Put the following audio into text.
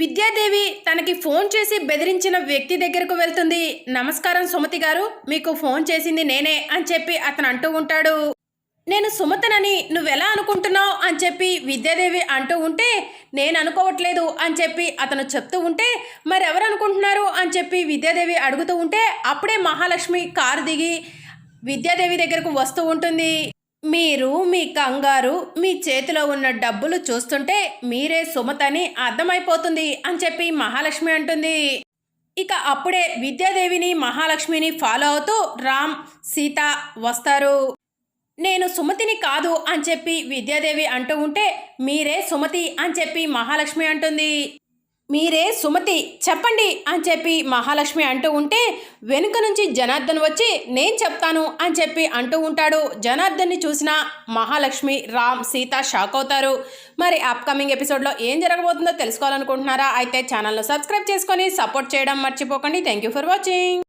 విద్యాదేవి తనకి ఫోన్ చేసి బెదిరించిన వ్యక్తి దగ్గరకు వెళ్తుంది. నమస్కారం సుమతి గారు మీకు ఫోన్ చేసింది నేనే అని చెప్పి అతను అంటూ ఉంటాడు. నేను సుమతనని నువ్వెలా అనుకుంటున్నావు అని చెప్పి విద్యాదేవి అంటూ ఉంటే నేను అనుకోవట్లేదు అని చెప్పి అతను చెప్తూ ఉంటే మరెవరు అనుకుంటున్నారు అని చెప్పి విద్యాదేవి అడుగుతూ ఉంటే అప్పుడే మహాలక్ష్మి కారు దిగి విద్యాదేవి దగ్గరకు వస్తూ ఉంటుంది. మీరు మీ కంగారు మీ చేతిలో ఉన్న డబ్బులు చూస్తుంటే మీరే సుమతని అర్థమైపోతుంది అని చెప్పి మహాలక్ష్మి అంటుంది. ఇక అప్పుడే విద్యాదేవిని మహాలక్ష్మిని ఫాలో అవుతూ రామ్ సీత వస్తారు. నేను సుమతిని కాదు అని చెప్పి విద్యాదేవి అంటూ ఉంటే మీరే సుమతి అని చెప్పి మహాలక్ష్మి అంటుంది. మీరే సుమతి చెప్పండి అని చెప్పి మహాలక్ష్మి అంటూ ఉంటే వెనుక నుంచి జనార్దన్ వచ్చి నేను చెప్తాను అని చెప్పి అంటూ ఉంటాడు. జనార్దన్ని చూసిన మహాలక్ష్మి రామ్ సీత షాక్ అవుతారు. మరి అప్కమింగ్ ఎపిసోడ్లో ఏం జరగబోతుందో తెలుసుకోవాలనుకుంటున్నారా? అయితే ఛానల్ను సబ్స్క్రైబ్ చేసుకొని సపోర్ట్ చేయడం మర్చిపోకండి. Thank you for watching